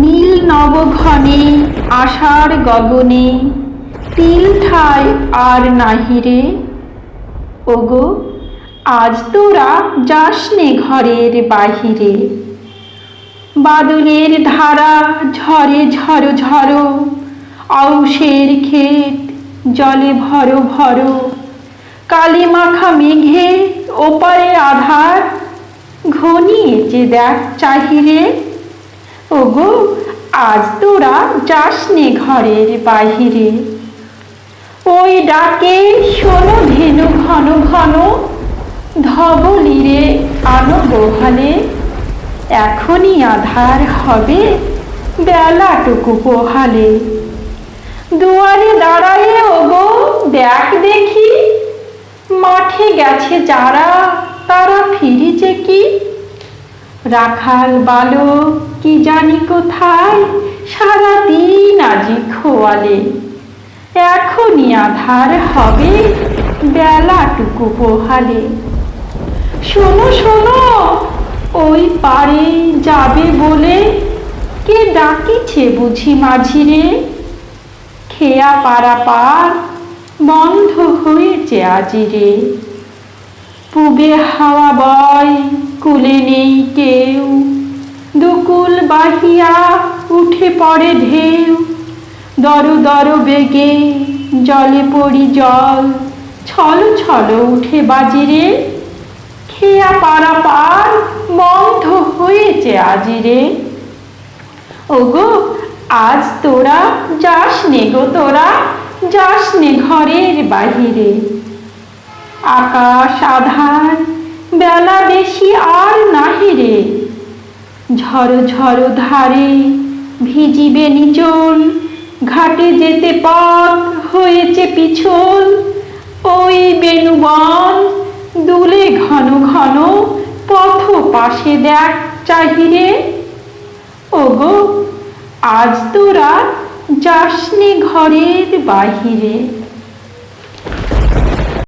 নীল নবঘনে আষাঢ় গগনে তিল ঠাই আর নাহিরে ওগো, আজ তোরা যাসনে ঘরের বাহিরে। বাদলের ধারা ঝরে ঝরো ঝরো, আউশের ক্ষেত জলে ভরো ভরো। কালি মাখা মেঘে ওপারে আধার ঘনিয়েছে দেখ চাহিরে। ওগো, আজ তোরা যাসনে ঘরের বাহিরে। ওই ডাকে শোনো ধেনু ঘন ঘন, ধবলিরে আনো গোহালে এখনই আধার হবে বেলাটুকু পোহালে। দুয়ারে দাঁড়ালে ওগো, দেখ দেখি, মাঠে গেছে যারা, তারা ফিরেছে কি? রাখাল বালক কি জানি কোথায়? সারা দিন আজি খোয়ালে। এখনই আধার হবে বেলাটুকু পোহালে শোনো শোনো, ওই পারে যাবে বলে কে ডাকিছে বুঝি মাঝিরে? খেয়া পারা পার বন্ধ হয়েছে আজিরে। পুবে হাওয়া বয়, কুলে নেই কেউ। দুকুল বাহিয়া উঠে পড়ে ঢেউ। দর দর বেগে জলে পড়ি জল। ছল ছল উঠে বাজিরে খেয়া পারা পার বন্ধ হয়েছে আজিরে ওগো, আজ তোরা যাস নে গো তোরা যাস নে ঘরের বাহিরে। আকাশ আধার, বেলা বেশি আর নাহি রে। ঝড়ো ঝড়ো ধারে ভিজিবে নিচল, ঘাটে যেতে পথ হয়েছে পিছল। ওই বেনুবন দুলে ঘন ঘন পথ পাশে দেখ চাহিরে ওগো, আজ তোরা যাসনি ঘরের বাহিরে।